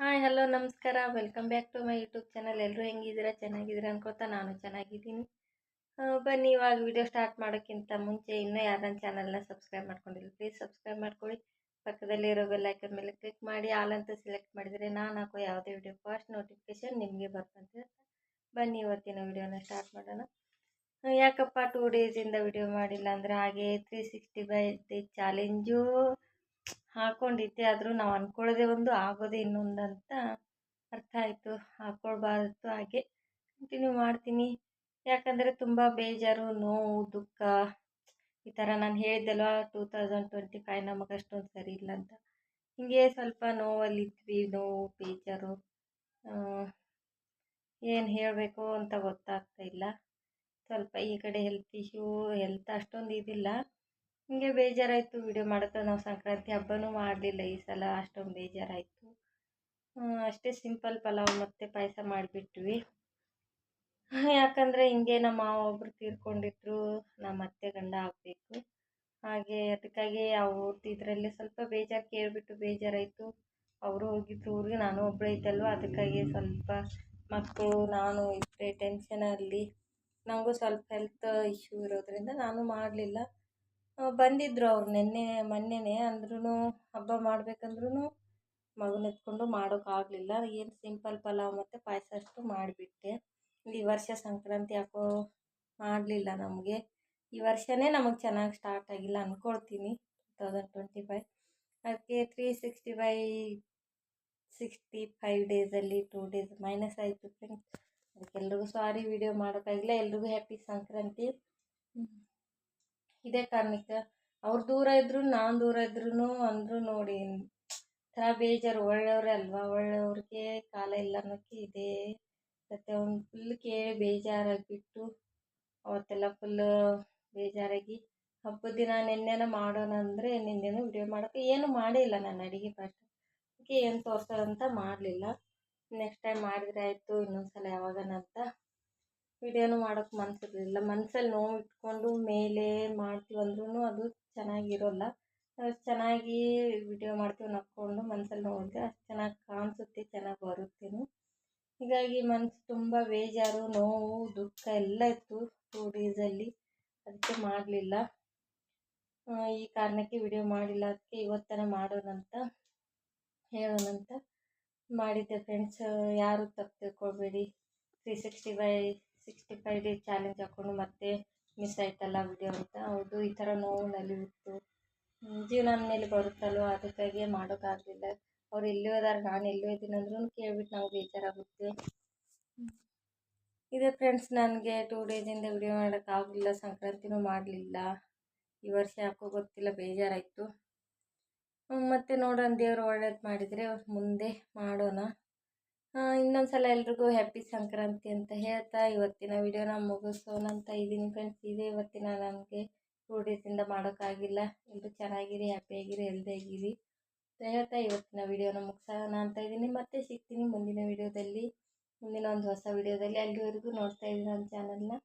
Hi, hello, ನಮಸ್ಕಾರ. Welcome back to my YouTube channel ಎಲ್ಲರೂ ಹೆಂಗಿದ್ದೀರಾ? ಚೆನ್ನಾಗಿದ್ದೀರಾ ಅನ್ಕೋತಾ ನಾನು ಚೆನ್ನಾಗಿದ್ದೀನಿ. ಬನ್ನಿ, ಇವಾಗ ವಿಡಿಯೋ ಸ್ಟಾರ್ಟ್ ಮಾಡೋಕ್ಕಿಂತ ಮುಂಚೆ ಇನ್ನೂ ಯಾರನ್ನ ಚಾನಲ್ನ ಸಬ್ಸ್ಕ್ರೈಬ್ ಮಾಡ್ಕೊಂಡಿಲ್ಲ ಪ್ಲೀಸ್ ಸಬ್ಸ್ಕ್ರೈಬ್ ಮಾಡ್ಕೊಳ್ಳಿ. ಪಕ್ಕದಲ್ಲಿ ಇರೋ ಬೆಲ್ ಐಕನ್ ಮೇಲೆ ಕ್ಲಿಕ್ ಮಾಡಿ ಆಲ್ ಅಂತ ಸೆಲೆಕ್ಟ್ ಮಾಡಿದರೆ ನಾನು ಹಾಕೋ ಯಾವುದೇ ವಿಡಿಯೋ ಫಸ್ಟ್ ನೋಟಿಫಿಕೇಶನ್ ನಿಮಗೆ ಬರ್ತಂತೆ ಬನ್ನಿ, ಇವತ್ತಿನ ವಿಡಿಯೋನ ಸ್ಟಾರ್ಟ್ ಮಾಡೋಣ. ಯಾಕಪ್ಪ ಟೂ ಡೇಸಿಂದ ವಿಡಿಯೋ ಮಾಡಿಲ್ಲ ಅಂದರೆ ಹಾಗೆ ತ್ರೀ ಸಿಕ್ಸ್ಟಿ ಬೈ ಚಾಲೆಂಜು ಹಾಕೊಂಡಿದ್ದೆ. ಆದರೂ ನಾವು ಅಂದ್ಕೊಳ್ಳೋದೇ ಒಂದು ಆಗೋದೇ ಇನ್ನೊಂದು ಅಂತ ಅರ್ಥ ಆಯಿತು. ಹಾಕ್ಕೊಳ್ಬಾರ್ದು ಹಾಗೆ ಕಂಟಿನ್ಯೂ ಮಾಡ್ತೀನಿ. ಯಾಕಂದರೆ ತುಂಬ ಬೇಜಾರು, ನೋವು, ದುಃಖ ಈ ಥರ ನಾನು ಹೇಳಿದ್ದಲ್ವ ಟೂ ತೌಸಂಡ್ ಟ್ವೆಂಟಿ ಫೈವ್ ನಮಗೆ ಅಷ್ಟೊಂದು ಸರಿ ಇಲ್ಲ ಅಂತ. ಹೀಗೆ ಸ್ವಲ್ಪ ನೋವಲ್ಲಿದ್ವಿ, ನೋವು, ಬೇಜಾರು ಏನು ಹೇಳಬೇಕು ಅಂತ ಗೊತ್ತಾಗ್ತಾ ಇಲ್ಲ. ಸ್ವಲ್ಪ ಈ ಕಡೆ ಹೆಲ್ತ್ ಇಶ್ಯೂ ಹೆಲ್ತ್ ಅಷ್ಟೊಂದು ಇದಿಲ್ಲ. ಹಿಂಗೆ ಬೇಜಾರಾಯಿತು ವಿಡಿಯೋ ಮಾಡೋಕ್ಕೆ ನಾವು ಸಂಕ್ರಾಂತಿ ಹಬ್ಬನೂ ಮಾಡಲಿಲ್ಲ. ಈ ಸಲ ಅಷ್ಟೊಂದು ಬೇಜಾರಾಯಿತು. ಅಷ್ಟೇ ಸಿಂಪಲ್ ಪಲಾವ್ ಮತ್ತು ಪಾಯಸ ಮಾಡಿಬಿಟ್ವಿ. ಯಾಕಂದರೆ ಹಿಂಗೆ ನಮ್ಮ ಮಾವ ಒಬ್ಬರು ತೀರ್ಕೊಂಡಿದ್ರು. ನಮ್ಮ ಅತ್ತೆ ಗಂಡ ಆಗಬೇಕು. ಹಾಗೆ ಅದಕ್ಕಾಗಿ ಅವ್ರದ್ದು ಇದರಲ್ಲಿ ಸ್ವಲ್ಪ ಬೇಜಾರು ಕೇಳಿಬಿಟ್ಟು ಬೇಜಾರಾಯಿತು. ಅವರು ಹೋಗಿದ್ರು ಊರಿಗೆ, ನಾನು ಒಬ್ಬಳೇ ಇದ್ದಲ್ವ? ಅದಕ್ಕಾಗಿ ಸ್ವಲ್ಪ ಮಕ್ಕಳು, ನಾನು ಇದ್ದರೆ ಟೆನ್ಷನಲ್ಲಿ ನನಗೂ ಸ್ವಲ್ಪ ಹೆಲ್ತ್ ಇಶ್ಯೂ ಇರೋದ್ರಿಂದ ನಾನು ಮಾಡಲಿಲ್ಲ. ಬಂದಿದ್ದರು ಅವ್ರು ನಿನ್ನೆ, ಮೊನ್ನೆನೇ ಅಂದ್ರೂ ಹಬ್ಬ ಮಾಡ್ಬೇಕಂದ್ರೂ ಮಗನ ಎತ್ಕೊಂಡು ಮಾಡೋಕ್ಕಾಗಲಿಲ್ಲ ಏನು ಸಿಂಪಲ್ ಪಲಾವ್ ಮತ್ತು ಪಾಯಸ ಅಷ್ಟು ಮಾಡಿಬಿಟ್ಟೆ. ಈ ವರ್ಷ ಸಂಕ್ರಾಂತಿ ಯಾಕೋ ಮಾಡಲಿಲ್ಲ ನಮಗೆ. ಈ ವರ್ಷವೇ ನಮಗೆ ಚೆನ್ನಾಗಿ ಸ್ಟಾರ್ಟ್ ಆಗಿಲ್ಲ ಅಂದ್ಕೊಳ್ತೀನಿ ಟೂ ತೌಸಂಡ್ ಟ್ವೆಂಟಿ ಫೈವ್ ಅದಕ್ಕೆ three sixty five sixty five ಡೇಸಲ್ಲಿ ಟೂ ಡೇಸ್ ಮೈನಸ್ ಆಯಿತು ಫ್ರೆಂಡ್ಸ್ ಅದಕ್ಕೆಲ್ರಿಗೂ ಸಾರಿ ವಿಡಿಯೋ ಮಾಡೋಕ್ಕಾಗಿಲ್ಲ ಎಲ್ರಿಗೂ ಹ್ಯಾಪಿ ಸಂಕ್ರಾಂತಿ. ಇದೇ ಕಾರಣಕ್ಕೆ ಅವ್ರು ದೂರ ಇದ್ರು ನಾನು ದೂರ ಇದ್ರು ಅಂದರು ನೋಡಿ ಥರ ಬೇಜಾರು. ಒಳ್ಳೆಯವರೇ ಅಲ್ವಾ? ಒಳ್ಳೆಯವ್ರಿಗೆ ಕಾಲ ಇಲ್ಲ ಅನ್ನೋಕ್ಕೆ ಇದೇ ಮತ್ತು ಅವ್ನು ಫುಲ್ ಕೇಳಿ ಬೇಜಾರಾಗಿಬಿಟ್ಟು ಅವತ್ತೆಲ್ಲ ಫುಲ್ ಬೇಜಾರಾಗಿ ಹಬ್ಬದ ದಿನ ನಿನ್ನೆನ ಮಾಡೋಣ ಅಂದರೆ ನಿನ್ನೆನೂ ವಿಡಿಯೋ ಮಾಡೋಕ್ಕೆ ಏನು ಮಾಡೇ ಇಲ್ಲ ನಾನು ಅಡುಗೆ ಪಾಠ. ಅದಕ್ಕೆ ಏನು ತೋರ್ಸೋದಂತ ಮಾಡಲಿಲ್ಲ. ನೆಕ್ಸ್ಟ್ ಟೈಮ್ ಮಾಡಿದ್ರೆ ಆಯಿತು ಇನ್ನೊಂದು ಸಲ ಯಾವಾಗನಂತ ವಿಡಿಯೋನು ಮಾಡೋಕ್ಕೆ ಮನಸ್ಸಿರಲಿಲ್ಲ ಮನಸ್ಸಲ್ಲಿ ನೋವು ಇಟ್ಕೊಂಡು ಮೇಲೆ ಮಾಡ್ತೀವಿ ಅಂದ್ರೂ ಅದು ಚೆನ್ನಾಗಿರೋಲ್ಲ. ಚೆನ್ನಾಗಿ ವಿಡಿಯೋ ಮಾಡ್ತೀವಿ ನಕ್ಕೊಂಡು ಮನಸ್ಸಲ್ಲಿ ನೋಡಿದ್ರೆ ಅಷ್ಟು ಚೆನ್ನಾಗಿ ಕಾಣಿಸುತ್ತೆ, ಚೆನ್ನಾಗಿ ಬರುತ್ತೇನು ಹೀಗಾಗಿ ಮನಸ್ಸು ತುಂಬ ಬೇಜಾರು, ನೋವು, ದುಃಖ ಎಲ್ಲ ಇತ್ತು ಟೂ ಡೇಸಲ್ಲಿ ಅದಕ್ಕೆ ಮಾಡಲಿಲ್ಲ. ಈ ಕಾರಣಕ್ಕೆ ವಿಡಿಯೋ ಮಾಡಿಲ್ಲ. ಅದಕ್ಕೆ ಇವತ್ತನ ಮಾಡೋಣಂತ ಹೇಳೋಣಂತ ಮಾಡಿದ್ದೆ ಫ್ರೆಂಡ್ಸ್ ಯಾರು ತಪ್ಪು ತಿಳ್ಕೊಬೇಡಿ. Three sixty five sixty five day challenge ಹಾಕ್ಕೊಂಡು ಮತ್ತೆ ಮಿಸ್ ಆಯ್ತಲ್ಲ ವಿಡಿಯೋ ಅಂತ. ಹೌದು, ಈ ಥರ ನೋವು ನಲಿವಿತ್ತು ಜೀವನ ಮೇಲೆ ಬರುತ್ತಲ್ವ? ಅದಕ್ಕಾಗಿ ಮಾಡೋಕ್ಕಾಗಲಿಲ್ಲ ಅವ್ರು ಎಲ್ಲಿ ಹೋದಾರೆ, ನಾನು ಎಲ್ಲೂ ಹೋಯ್ತೀನಿ ಅಂದ್ರೂ ಕೇಳ್ಬಿಟ್ಟು ನಾವು ಬೇಜಾರಾಗುತ್ತೆ. ಇದೆ ಫ್ರೆಂಡ್ಸ್ ನನಗೆ ಟೂ ಡೇಸಿಂದ ವಿಡಿಯೋ ಮಾಡೋಕ್ಕಾಗಲಿಲ್ಲ, ಸಂಕ್ರಾಂತಿನೂ ಮಾಡಲಿಲ್ಲ. ಈ ವರ್ಷ ಯಾಕೋ ಗೊತ್ತಿಲ್ಲ, ಬೇಜಾರಾಯಿತು. ಮತ್ತು ನೋಡೋಣ, ದೇವರು ಒಳ್ಳೇದು ಮಾಡಿದರೆ ಮುಂದೆ ಮಾಡೋಣ. ಇನ್ನೊಂದು ಸಲ ಎಲ್ರಿಗೂ ಹ್ಯಾಪಿ ಸಂಕ್ರಾಂತಿ ಅಂತ ಹೇಳ್ತಾ, ಇವತ್ತಿನ ವಿಡಿಯೋನ ಮುಗಿಸೋಣ ಅಂತ ಇದ್ದೀನಿ ಫ್ರೆಂಡ್ಸ್ ಇದೇ ಇವತ್ತಿನ ನನಗೆ ಟೂ ಡೇಸಿಂದ ಮಾಡೋಕ್ಕಾಗಿಲ್ಲ. ಎಲ್ಲರೂ ಚೆನ್ನಾಗಿರಿ ಹ್ಯಾಪಿಯಾಗಿರಿ ಹೆಲ್ದಿಯಾಗಿರಿ ಅಂತ ಹೇಳ್ತಾ ಇವತ್ತಿನ ವಿಡಿಯೋನ ಮುಗಿಸೋಣ ಅಂತ ಇದ್ದೀನಿ. ಮತ್ತೆ ಸಿಗ್ತೀನಿ ಮುಂದಿನ ವಿಡಿಯೋದಲ್ಲಿ, ಮುಂದಿನ ಒಂದು ಹೊಸ ವಿಡಿಯೋದಲ್ಲಿ. ಅಲ್ಲಿವರೆಗೂ ನೋಡ್ತಾ ಇದ್ದೀನಿ ನನ್ನ ಚಾನಲ್ನ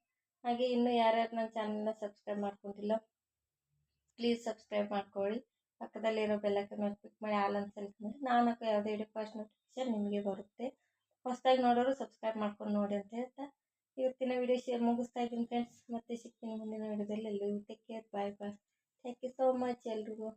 ಹಾಗೆ ಇನ್ನೂ ಯಾರ್ಯಾರು ನನ್ನ ಚಾನಲ್ನ ಸಬ್ಸ್ಕ್ರೈಬ್ ಮಾಡ್ಕೊಂಡಿಲ್ಲ ಪ್ಲೀಸ್ ಸಬ್ಸ್ಕ್ರೈಬ್ ಮಾಡ್ಕೊಳ್ಳಿ. ಪಕ್ಕದಲ್ಲಿರೋ ಬೆಲ್ಲಕ್ಕೆ ನೋಡಿ ಕ್ಲಿಕ್ ಮಾಡಿ ಆಲ್ ಅಂತ ಸೆಲೆಕ್ಟ್ ಮಾಡಿ. ನಾನು ಯಾವುದೇ ವಿಡಿಯೋ ಫಸ್ಟ್ ನೋಟಿಫಿಕೇಶನ್ ನಿಮಗೆ ಬರುತ್ತೆ. ಹೊಸದಾಗಿ ನೋಡೋರು ಸಬ್ಸ್ಕ್ರೈಬ್ ಮಾಡ್ಕೊಂಡು ನೋಡಿ ಅಂತ ಹೇಳ್ತಾ, ಇವತ್ತಿನ ವಿಡಿಯೋ ಶೇರ್ ಮುಗಿಸ್ತಾ ಇದ್ದೀನಿ ಫ್ರೆಂಡ್ಸ್ ಮತ್ತೆ ಸಿಗ್ತೀನಿ ಮುಂದಿನ ವಿಡಿಯೋದಲ್ಲಿ ಎಲ್ಲರಿಗೂ take care bye bye thank you so much ಎಲ್ರಿಗೂ.